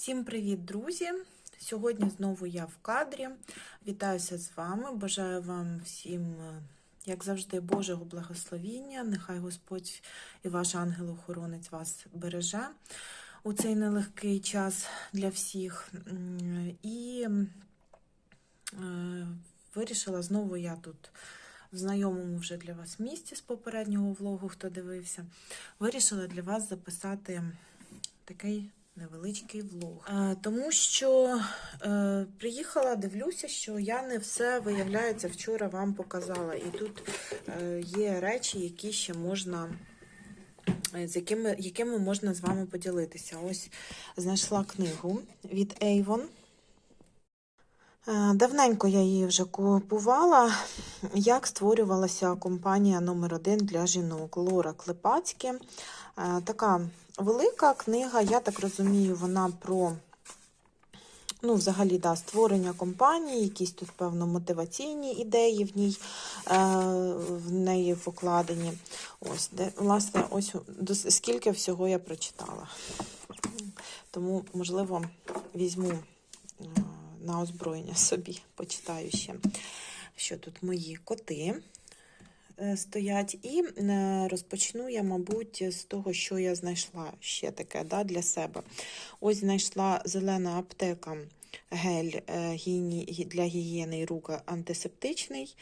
Всім привіт, друзі! Сьогодні знову я в кадрі. Вітаюся з вами. Бажаю вам всім, е, як завжди, Божого благословіння. Нехай Господь і ваш ангел-охоронець вас береже у цей нелегкий час для всіх. І е, вирішила знову я тут. В знайомому вже для вас місці з попереднього влогу, хто дивився, вирішила для вас записати такий невеличкий влог. А, тому що е, приїхала, дивлюся, що я не все, виявляється, вчора вам показала. І тут е, є речі, які ще можна. е, З якими, якими можна з вами поділитися. Ось знайшла книгу від Avon. Е, Давненько я її вже купувала. Як створювалася компанія номер один для жінок Лора Клепацьке. Е, Така велика книга, я так розумію, вона про ну, взагалі, да, створення компанії, якісь тут, певно, мотиваційні ідеї в ній е, в неї покладені. Ось, де, власне, ось скільки всього я прочитала. Тому, можливо, візьму на озброєння собі, почитаю ще, що тут мої коти е, стоять. І е, розпочну я, мабуть, з того, що я знайшла ще таке да, для себе. Ось знайшла зелена аптека гель е, для гігієни рук антисептичний.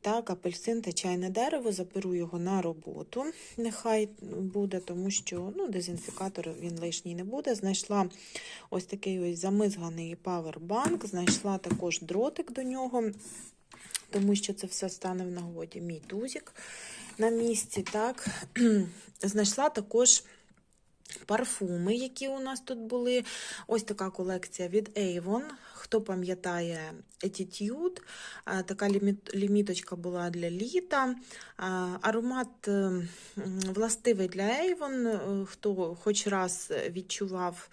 Так, апельсин та чайне дерево, заберу його на роботу. Нехай буде, тому що ну, дезінфікатор він лишній не буде. Знайшла ось такий ось замизганий павербанк, знайшла також дротик до нього, тому що це все стане в нагоді. Мій тузик на місці. Так. Знайшла також парфуми, які у нас тут були. Ось така колекція від Avon. Хто пам'ятає а, така ліміточка була для літа. Аромат е, властивий для Avon. Е, Хто хоч раз відчував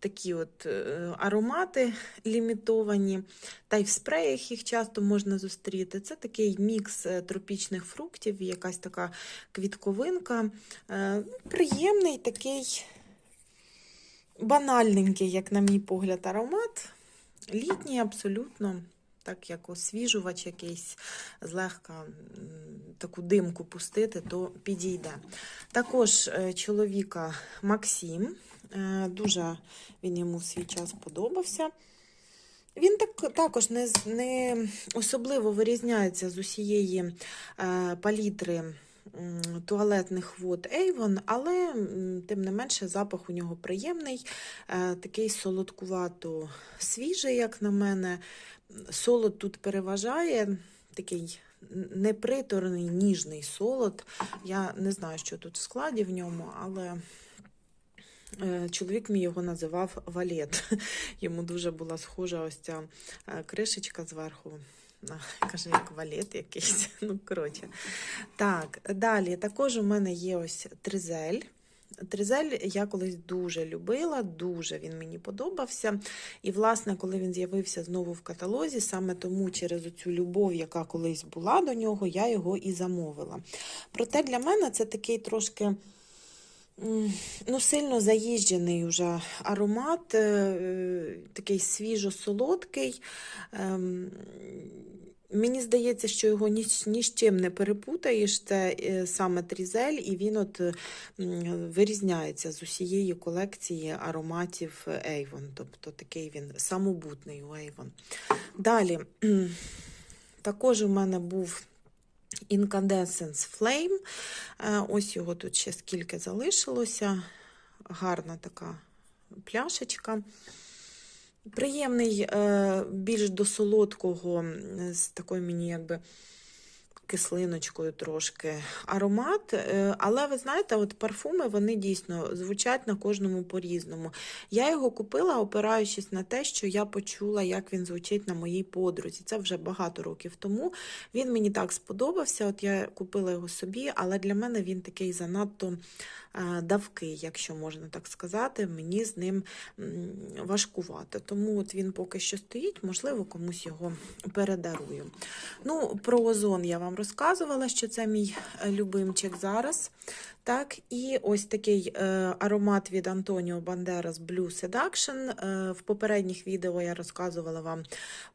такі от е, аромати лімітовані, та й в спреях їх часто можна зустріти. Це такий мікс е, тропічних фруктів, якась така квітковинка. Е, Приємний такий банальненький, як на мій погляд, аромат. Літній абсолютно, так як освіжувач якийсь, злегка таку димку пустити, то підійде. Також е, чоловіка Максим, е, дуже він йому в свій час подобався. Він так, також не, не особливо вирізняється з усієї е, палітри туалетних вод Avon, але тим не менше запах у нього приємний, е, такий солодкувато свіжий, як на мене. Солод тут переважає, такий неприторний, ніжний солод. Я не знаю, що тут в складі в ньому, але е, чоловік мій його називав валет. Йому дуже була схожа ось ця е, кришечка зверху. Каже, як валет якийсь. Ну, коротше. Так, далі також у мене є ось тризель. Тризель я колись дуже любила, дуже він мені подобався. І, власне, коли він з'явився знову в каталозі, саме тому через цю любов, яка колись була до нього, я його і замовила. Проте для мене це такий трошки. Ну, сильно заїжджений уже аромат, е, такий свіжо-солодкий. Ем, Мені здається, що його ні, ні з чим не перепутаєш. Це е, саме трізель, і він от е, вирізняється з усієї колекції ароматів Avon. Тобто такий він самобутний у Avon. Далі, також у мене був Incandescence Flame. Е, Ось його тут ще скільки залишилося. Гарна така пляшечка. Приємний, е, більш до солодкого, з такою мені якби кислиночкою трошки аромат. Е, Але ви знаєте, от парфуми вони дійсно звучать на кожному по-різному. Я його купила, опираючись на те, що я почула, як він звучить на моїй подрузі. Це вже багато років тому. Він мені так сподобався. От я купила його собі, але для мене він такий занадто е, давкий, якщо можна так сказати. Мені з ним м, важкувато. Тому от він поки що стоїть, можливо, комусь його передарую. Ну, про озон я вам розказувала, що це мій е, любимчик зараз. Так, і ось такий е, аромат від Антоніо Бандерас Blue Seduction. В попередніх відео я розказувала вам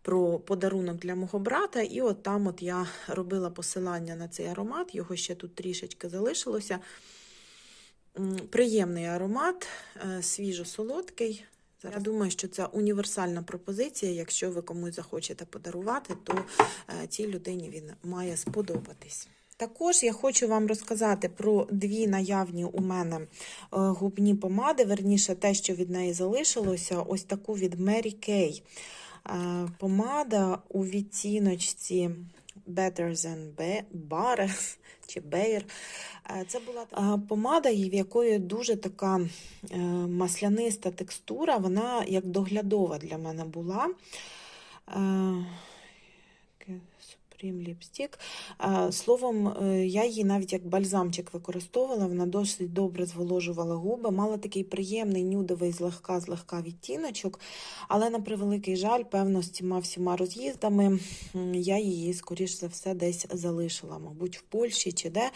про подарунок для мого брата, і от там от я робила посилання на цей аромат, його ще тут трішечки залишилося. Приємний аромат, е, свіжо-солодкий. Я думаю, що це універсальна пропозиція. Якщо ви комусь захочете подарувати, то е, цій людині він має сподобатись. Також я хочу вам розказати про дві наявні у мене е, губні помади, верніше те, що від неї залишилося, ось таку від Mary Kay. Помада у відтіночці Better Than Bare чи Bayer. Е, Це була помада, в якої дуже така е, масляниста текстура, вона як доглядова для мене була. Lipstick. Е, Словом, е, я її навіть як бальзамчик використовувала, вона досить добре зволожувала губи, мала такий приємний нюдовий злегка-злегка відтіночок, але на превеликий жаль, певно, з цими всіма роз'їздами я її, скоріш за все, десь залишила, мабуть, в Польщі чи де.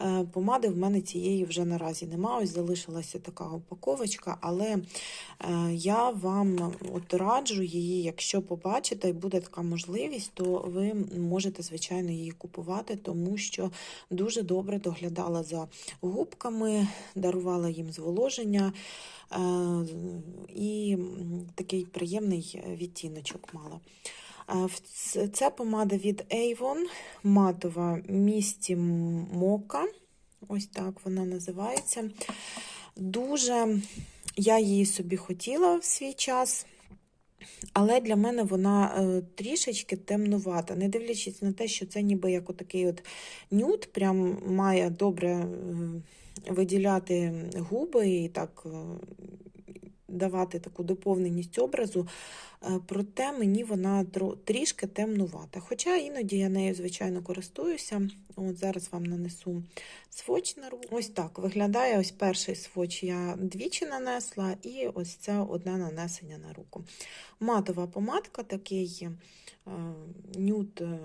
Е, Помади в мене цієї вже наразі немає. Ось залишилася така упаковочка, але е, я вам от раджу її, якщо побачите і буде така можливість, то ви можете, звичайно, її купувати, тому що дуже добре доглядала за губками, дарувала їм зволоження е, і такий приємний відтіночок мала. Е, Це помада від Avon, матова місті Мока. Ось так вона називається. Дуже я її собі хотіла в свій час. Але для мене вона е, трішечки темнувата, не дивлячись на те, що це ніби як отакий от нюд, прям має добре е, виділяти губи і так е, давати таку доповненість образу. Е, Проте мені вона трішки темнувата. Хоча іноді я нею, звичайно, користуюся. От зараз вам нанесу сводч на руку. Ось так виглядає ось перший сводч я двічі нанесла, і ось це одне нанесення на руку. Матова помадка, такий е, нюд, е,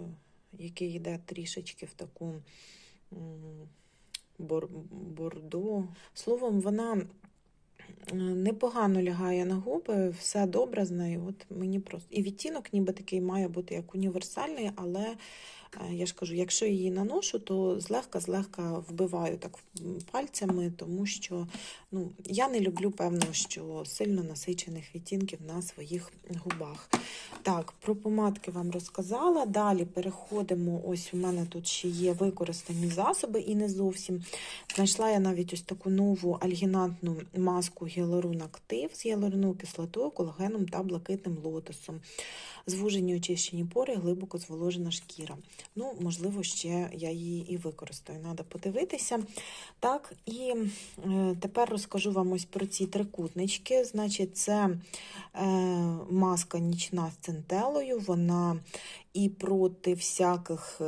який йде трішечки в таку бордо. Словом, вона непогано лягає на губи, все добре з нею. От мені просто і відтінок, ніби такий має бути як універсальний, але я ж кажу, якщо її наношу, то злегка-злегка вбиваю так пальцями, тому що ну, я не люблю, певно, що сильно насичених відтінків на своїх губах. Так, про помадки вам розказала. Далі переходимо. Ось у мене тут ще є використані засоби і не зовсім. Знайшла я навіть ось таку нову альгінатну маску Гіалурон Актив з гіалуроновою кислотою, колагеном та блакитним лотосом. Звужені очищені пори, глибоко зволожена шкіра. Ну, можливо, ще я її і використаю. Треба подивитися. Так, і е, тепер розкажу вам ось про ці трикутнички. Значить, це е, маска нічна з центелою. Вона і проти всяких.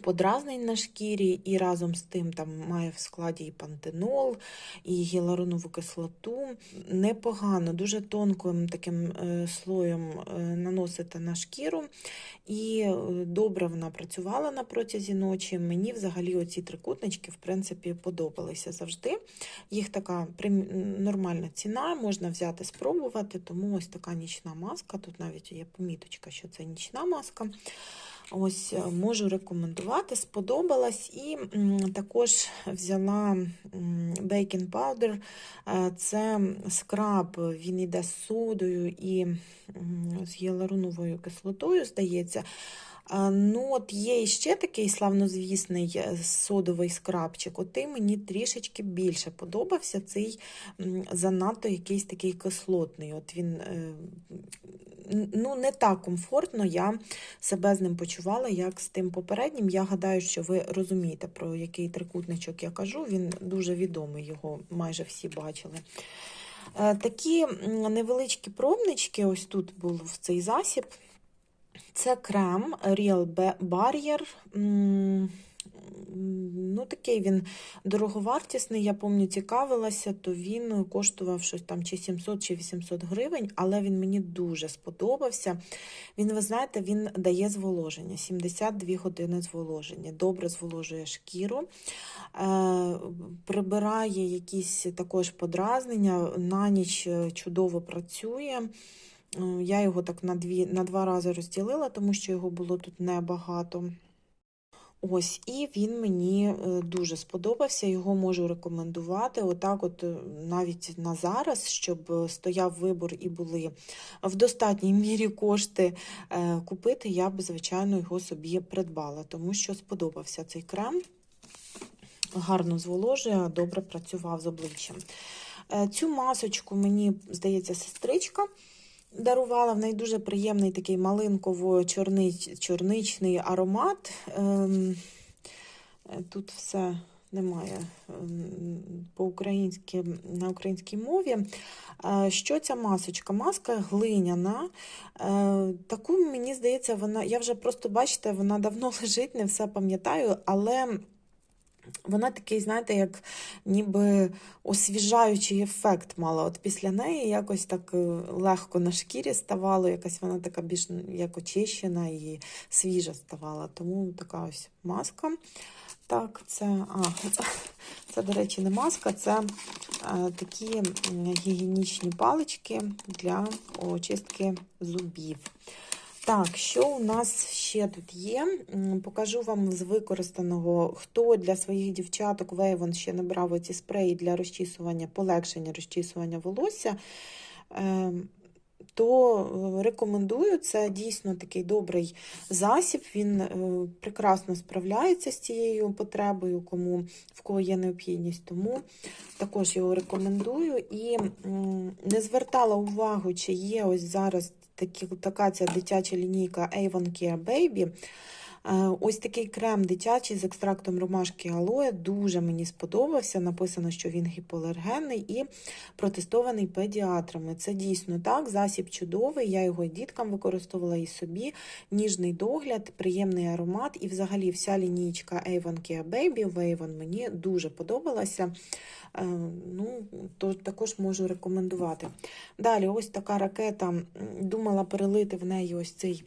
Подразнень на шкірі, і разом з тим там має в складі і пантенол, і гіалуронову кислоту. Непогано, дуже тонким таким е, слоєм е, наносити на шкіру. І е, добре вона працювала на протязі ночі. Мені взагалі оці трикутнички, в принципі, подобалися завжди. Їх така нормальна ціна, можна взяти, спробувати. Тому ось така нічна маска. Тут навіть є поміточка, що це нічна маска. Ось е, можу рекомендувати, сподобалась. І також взяла бейкінг паудер. Це скраб, він йде з содою і з гіалуроновою кислотою, здається. Ну, от є іще такий славнозвісний е, содовий скрабчик. От мені трішечки більше подобався цей занадто якийсь такий кислотний. От він е, ну, не так комфортно я себе з ним почувала, як з тим попереднім. Я гадаю, що ви розумієте, про який трикутничок я кажу. Він дуже відомий, його майже всі бачили. Е, Такі невеличкі пробнички, ось тут був цей засіб. Це крем Real Barrier. Ну, такий він дороговартісний. Я пам'ятаю, цікавилася, то він коштував щось там чи 700, чи 800 гривень, але він мені дуже сподобався. Він, ви знаєте, він дає зволоження, 72 години зволоження, добре зволожує шкіру, е, прибирає якісь також подразнення, на ніч е, чудово працює. Я його так на, дві, на два рази розділила, тому що його було тут небагато. Ось, і він мені е, дуже сподобався, його можу рекомендувати. Отак, от е, навіть на зараз, щоб е, стояв вибор і були в достатній мірі кошти купити, я б, звичайно, його собі придбала, тому що сподобався цей крем. Гарно зволожує, добре працював з обличчям. Цю масочку мені, здається, сестричка дарувала. В неї дуже приємний такий малинково-чорничний аромат. Ем, е, Тут все немає ем, по-українськи на українській мові. Е, Що ця масочка? Маска глиняна. Е, Таку, мені здається, вона. Я вже просто бачите, вона давно лежить, не все пам'ятаю, але. Вона такий, знаєте, як ніби освіжаючий ефект мала. От після неї якось так е, легко на шкірі ставало, якась вона така більш як очищена і свіжа ставала. Тому така ось маска. Так, це, а, це, до речі, не маска, це е, такі гігієнічні палички для очистки зубів. Так, що у нас ще тут є? Покажу вам з використаного, хто для своїх дівчаток Вейвон ще не брав оці спреї для розчісування, полегшення розчісування волосся. Ем, То е, рекомендую, це дійсно такий добрий засіб. Він е, прекрасно справляється з цією потребою, кому в кого є необхідність. Тому також його рекомендую. І не звертала увагу, чи є ось зараз такі, така ця дитяча лінійка Avon Care Baby. Е, Ось такий крем дитячий з екстрактом ромашки алоє дуже мені сподобався. Написано, що він гіпоалергенний і протестований педіатрами. Це дійсно так. Засіб чудовий. Я його діткам використовувала і собі. Ніжний догляд, приємний аромат. І взагалі вся лінійка Avon Care Baby в Avon мені дуже подобалася. Е, Ну, то також можу рекомендувати. Далі, ось така ракета. Думала перелити в неї ось цей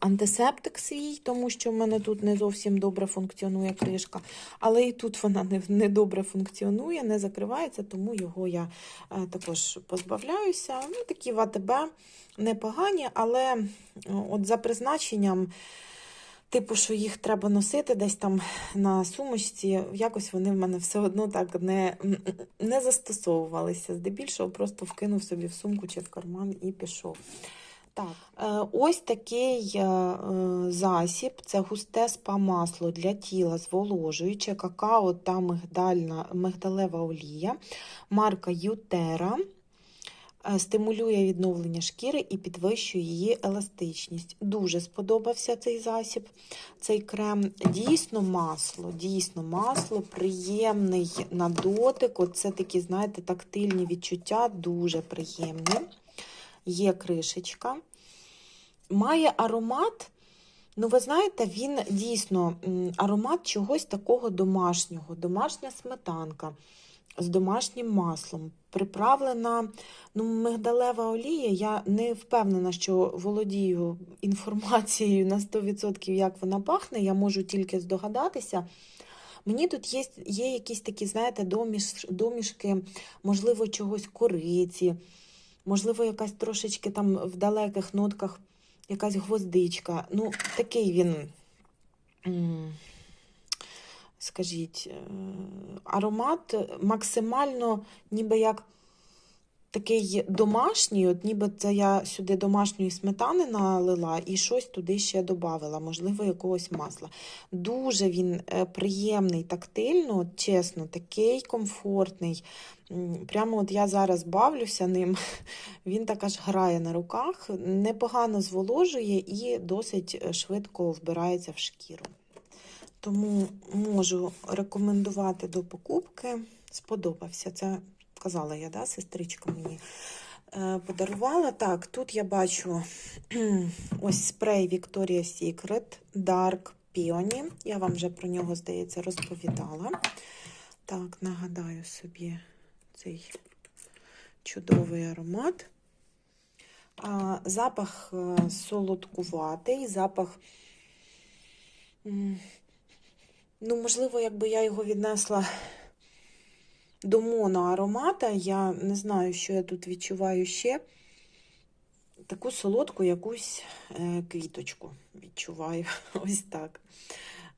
антисептик свій, тому що в мене тут не зовсім добре функціонує кришка. Але і тут вона не, не добре функціонує, не закривається, тому його я е, також позбавляюся. Ну, такі в АТБ непогані, але е, от за призначенням. Типу, що їх треба носити десь там на сумочці, якось вони в мене все одно так не, не застосовувалися. Здебільшого просто вкинув собі в сумку чи в карман і пішов. Так, е, ось такий е, е, засіб це густе спа-масло для тіла, зволожуюче, какао та мигдальна, мигдалева олія, марка Ютера. Стимулює відновлення шкіри і підвищує її еластичність. Дуже сподобався цей засіб, цей крем. Дійсно масло, дійсно масло, приємний на дотик. Оце такі, знаєте, тактильні відчуття, дуже приємні. Є кришечка. Має аромат. Ну, ви знаєте, він дійсно аромат чогось такого домашнього, домашня сметанка з домашнім маслом. Приправлена ну, мигдалева олія. Я не впевнена, що володію інформацією на 100%, як вона пахне. Я можу тільки здогадатися. Мені тут є, є якісь такі, знаєте, доміш, домішки, можливо, чогось кориці, можливо, якась трошечки там в далеких нотках якась гвоздичка. Ну, такий він. скажіть, е, аромат максимально ніби як такий домашній, от ніби це я сюди домашньої сметани налила і щось туди ще додавала, можливо, якогось масла. Дуже він е, приємний тактильно, от чесно, такий комфортний. Прямо от я зараз бавлюся ним, він так аж грає на руках, непогано зволожує і досить е, швидко вбирається в шкіру. Тому можу рекомендувати до покупки. Сподобався. Це казала я, да, сестричка мені е, подарувала. Так, тут я бачу ось спрей Victoria's Secret Dark Піоні. Я вам вже про нього, здається, розповідала. Так, нагадаю собі цей чудовий аромат. Запах е, солодкуватий, запах. Ну, можливо, якби я його віднесла до моноаромата, я не знаю, що я тут відчуваю ще. Таку солодку якусь е, квіточку відчуваю. Ось так.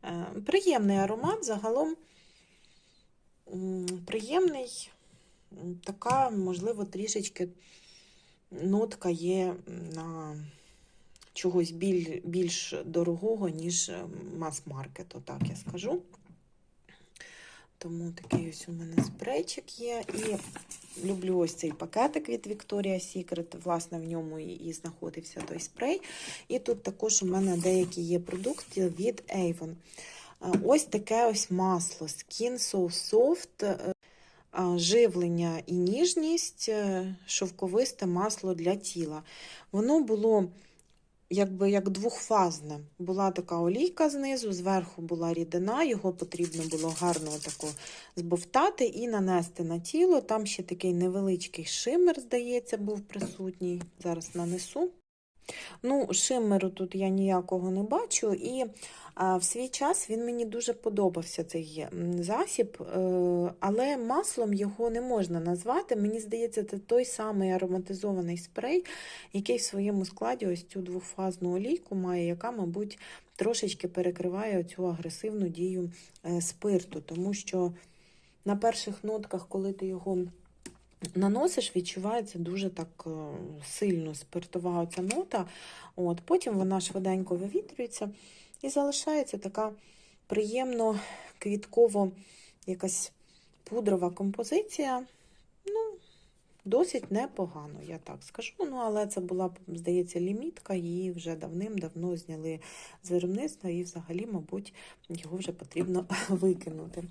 Е, приємний аромат, загалом приємний. Така, можливо, трішечки нотка є на чогось біль, більш дорогого, ніж е, мас-маркету, так я скажу. Тому такий ось у мене спрейчик є. І люблю ось цей пакетик від Victoria's Secret. Власне, в ньому і, знаходився той спрей. І тут також у мене деякі є продукти від Avon. Ось таке ось масло Skin So Soft. е, Живлення і ніжність, е, шовковисте масло для тіла. Воно було якби як двохфазне. Була така олійка знизу, зверху була рідина, його потрібно було гарно тако збовтати і нанести на тіло. Там ще такий невеличкий шимер, здається, був присутній. Зараз нанесу. Ну, шимеру тут я ніякого не бачу, і в свій час він мені дуже подобався цей засіб, е, але маслом його не можна назвати. Мені здається, це той самий ароматизований спрей, який в своєму складі ось цю двофазну олійку має, яка, мабуть, трошечки перекриває цю агресивну дію е, спирту, тому що на перших нотках, коли ти його наносиш, відчувається дуже так е, сильно спиртова оця нота. От, потім вона швиденько вивітрюється і залишається така приємно квітково якась пудрова композиція. Досить непогано, я так скажу. Ну, але це була, здається, лімітка, її вже давним-давно зняли з виробництва, і взагалі, мабуть, його вже потрібно викинути.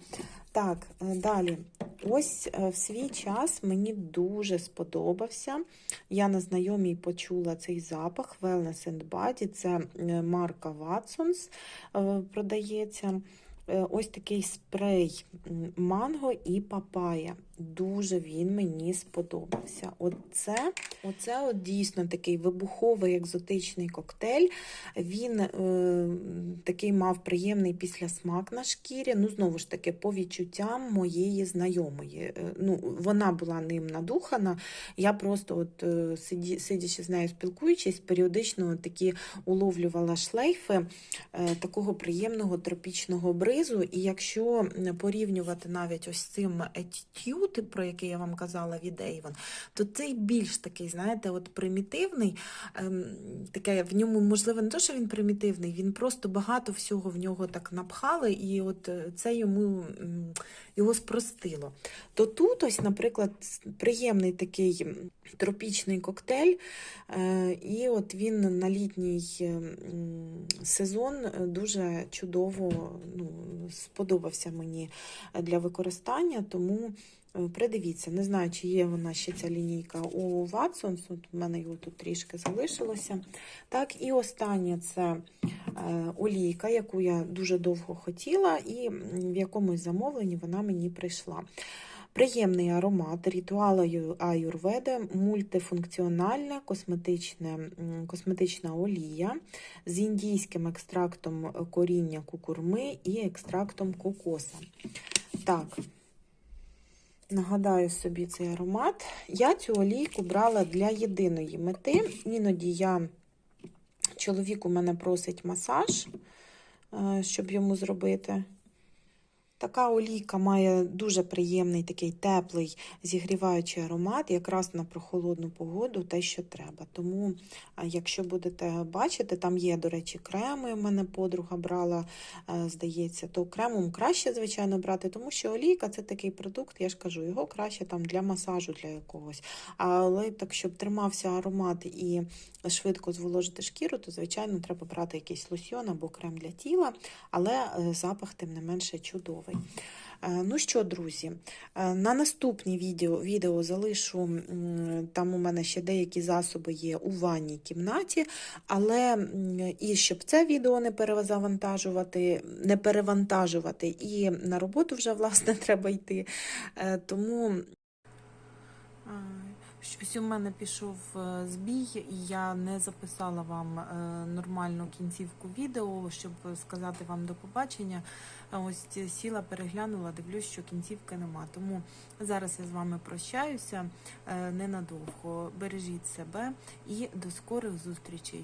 Так, е, далі. Ось е, в свій час мені дуже сподобався. Я на знайомій почула цей запах Wellness and Body. Це е, марка Watsons продається. Ось такий спрей манго і папая. Дуже він мені сподобався. Оце, оце от дійсно такий вибуховий екзотичний коктейль. Він е, такий мав приємний післясмак на шкірі. Ну, знову ж таки, по відчуттям моєї знайомої. Е, Ну, вона була ним надухана. Я просто, от, е, сидячи з нею спілкуючись, періодично такі уловлювала шлейфи е, такого приємного тропічного бризу. І якщо порівнювати навіть ось цим Attitude, про який я вам казала від Avon, то цей більш такий, знаєте, от примітивний. Ем, таке, в ньому, можливо, не те, що він примітивний, він просто багато всього в нього так напхали, і от е, це йому його спростило. То тут, ось, наприклад, приємний такий тропічний коктейль, е, і от він на літній е, сезон дуже чудово ну, сподобався мені для використання, тому е, придивіться. Не знаю, чи є вона ще ця лінійка у Watsons, от в мене його тут трішки залишилося. Так, і останнє це е, олійка, яку я дуже довго хотіла, і в якомусь замовленні вона мені прийшла. Приємний аромат ритуала аю- аюрведи, мультифункціональна косметична, косметична олія з індійським екстрактом коріння кукурми і екстрактом кокоса. Так, нагадаю собі цей аромат. Я цю олійку брала для єдиної мети. Іноді я чоловік у мене просить масаж, е, щоб йому зробити. Така олійка має дуже приємний такий теплий зігріваючий аромат, якраз на прохолодну погоду те, що треба. Тому, якщо будете бачити, там є, до речі, креми. У мене подруга брала, е, здається, то кремом краще, звичайно, брати, тому що олійка це такий продукт, я ж кажу, його краще там для масажу, для якогось. Але так, щоб тримався аромат і швидко зволожити шкіру, то, звичайно, треба брати якийсь лосьйон або крем для тіла, але е, запах, тим не менше, чудовий. Е, Ну що, друзі, е, на наступні відео, відео залишу, там у мене ще деякі засоби є у ванній кімнаті, але і щоб це відео не перезавантажувати, не перевантажувати, і на роботу вже, власне, треба йти. Е, Тому Щось у мене пішов е, збій, і я не записала вам е, нормальну кінцівку відео, щоб сказати вам до побачення. Ось сіла, переглянула, дивлюсь, що кінцівки нема. Тому зараз я з вами прощаюся е, ненадовго. Бережіть себе і до скорих зустрічей.